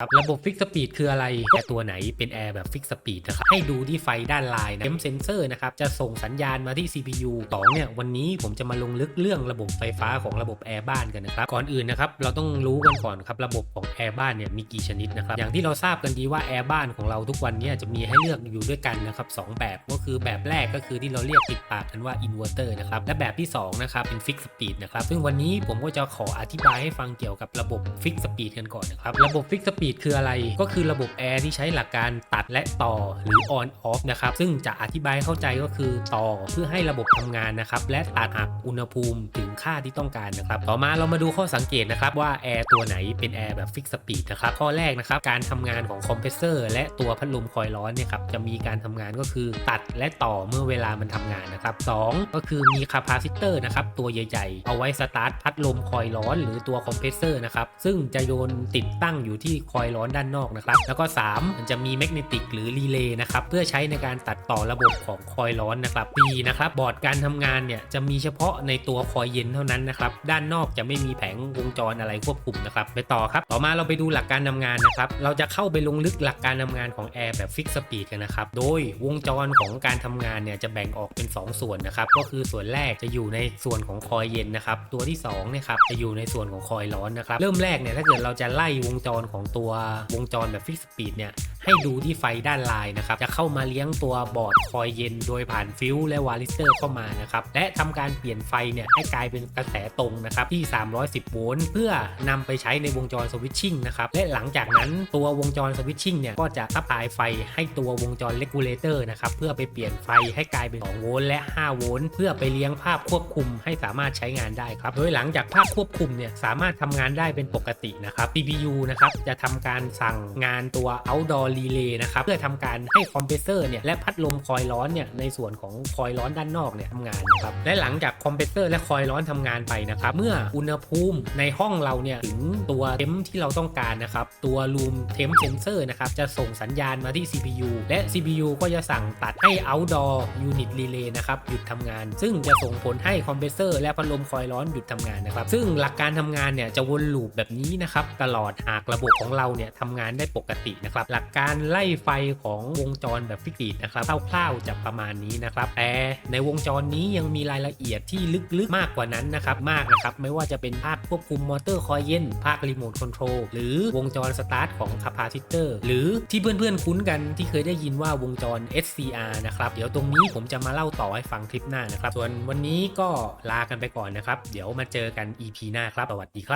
ครับระบบฟิกสปีดคืออะไร แต่ตัวไหนเป็นแอร์แบบฟิกสปีดนะครับ ให้ดูที่ไฟด้านลายนะเทมเซนเซอร์นะครับ จะส่งสัญญาณมาที่ CPU 2เนี่ยวันนี้ผมจะมาลงลึกเรื่องระบบไฟฟ้าของระบบแอร์บ้านกันนะครับ ก่อนอื่นนะครับ เราต้องรู้กันก่อนครับ ระบบของแอร์บ้านเนี่ยมีกี่ชนิดนะครับ อย่างที่เราทราบกันดีว่าแอร์บ้านของเราทุกวันเนี้จะมีให้เลือกอยู่ด้วยกันนะครับสองแบบก็คือแบบแรกก็คือที่เราเรียกติดปากกันว่าอินเวอร์เตอร์นะครับ และแบบที่สองนะครับเป็นฟิกสปีดนะครับ ซึ่งวันนี้ผมก็จะขออธิบายให้ฟังเกี่ยวกับระบบฟิกสปีดกันก่อนนะครับ ระบบฟิกสปีดคืออะไร ก็คือระบบแอร์ที่ใช้หลักการตัดและต่อหรือ on off นะครับ ซึ่งจะอธิบายเข้าใจก็คือต่อเพื่อให้ระบบทำงานนะครับ และตัดหากอุณหภูมิถึง ค่าที่ต้องการนะครับต่อมาเรามาดูข้อสังเกตนะครับว่าแอร์ตัวไหนเป็นแอร์แบบฟิกสปีดนะครับข้อแรกนะครับการทำงานของคอมเพรสเซอร์และตัวพัดลมคอยล์ร้อนเนี่ยครับจะมีการทำงานก็คือตัดและต่อเมื่อเวลามันทำงานนะครับสองก็คือมีคาปาซิเตอร์นะครับตัวใหญ่ๆ เอาไว้สตาร์ทพัดลมคอยล์ร้อน หรือตัวคอมเพรสเซอร์นะครับซึ่งจะโยนติดตั้งอยู่ที่คอยล์ร้อนด้านนอกนะครับแล้วก็ 3 มันจะมีแมกเนติกหรือรีเลย์นะครับเพื่อใช้ในการตัดต่อระบบของคอยล์ร้อนนะครับ B นะครับบอร์ดการทำงานเนี่ยจะมีเฉพาะในตัวคอยเย็นเท่านั้นนะครับ ด้านนอกจะไม่มีแผงวงจรอะไรควบคุมนะครับ ไปต่อครับ ต่อมาเราไปดูหลักการทำงานนะครับ เราจะเข้าไปลงลึกหลักการทำงานของแอร์แบบฟิกสปีดกันนะครับ โดยวงจรของการทำงานเนี่ยจะแบ่งออกเป็น 2 ส่วนนะครับ ก็คือส่วนแรกจะอยู่ในส่วนของคอยเย็นนะครับ ตัวที่2เนี่ยครับจะอยู่ในส่วนของคอยร้อนนะครับ เริ่มแรกเนี่ยถ้าเกิดเราจะไล่วงจรของตัววงจรแบบฟิกสปีดเนี่ย ให้ดูที่ไฟด้านลายนะครับ จะเข้ามาเลี้ยงตัวบอร์ดคอยเย็น โดยผ่านฟิวส์และวาลิสเตอร์เข้ามานะครับ และทำการเปลี่ยนไฟเนี่ยให้กลายเป็นกระแสตรงนะครับที่ 310 โวลต์ เพื่อนำไปใช้ในวงจรสวิตชิ่งนะครับ และหลังจากนั้นตัววงจรสวิตชิ่งเนี่ยก็จะซัพพลายไฟให้ตัววงจรเลกูลเลเตอร์นะครับ เพื่อไปเปลี่ยนไฟให้กลายเป็น 2 โวลต์และ 5 โวลต์ เพื่อไปเลี้ยงภาพควบคุมให้สามารถใช้งานได้ครับ โดยหลังจากภาพควบคุมเนี่ยสามารถทำงานได้เป็นปกตินะครับ CPU นะครับจะทำการสั่งงานตัว outdoor relay นะครับเพื่อทำการให้คอมเพรสเซอร์เนี่ยและพัดลมคอยล์ร้อนเนี่ยในส่วนของคอยล์ร้อนด้านนอกเนี่ยทำงานนะครับและหลังจากคอมเพรสเซอร์และคอยล์ร้อนทำงานไปนะครับเมื่ออุณหภูมิในห้องเราเนี่ยถึงตัวเทมที่เราต้องการนะครับตัว room temp sensor นะครับจะส่งสัญญาณมาที่ CPU และ CPU ก็จะสั่งตัดให้ outdoor unit relay นะครับหยุดทำงาน ซึ่งจะส่งผลให้คอมเพรสเซอร์และพัดลมคอยล์ร้อนหยุดทำงานนะครับ ซึ่งหลักการทำงานเนี่ยจะวนลูปแบบนี้นะครับตลอดหากระบบของเราเนี่ยทำงานได้ปกตินะครับหลักการการไล่ไฟของวงจรแบบฟิกซีดนะครับคร่าวๆจะประมาณนี้นะครับแต่ในวงจรนี้ยังมีรายละเอียดที่ลึกๆมากกว่านั้นนะครับมากนะครับไม่ว่าจะเป็นภาคควบคุมมอเตอร์คอยเย็นภาครีโมทคอนโทรลหรือวงจรสตาร์ทของคาปาซิเตอร์หรือที่เพื่อนๆคุ้นกันที่เคยได้ยินว่าวงจร SCR นะครับเดี๋ยวตรงนี้ผมจะมาเล่าต่อให้ฟังคลิปหน้านะครับส่วนวันนี้ก็ลากันไปก่อนนะครับ เดี๋ยวมาเจอกัน EP หน้าครับสวัสดีครับ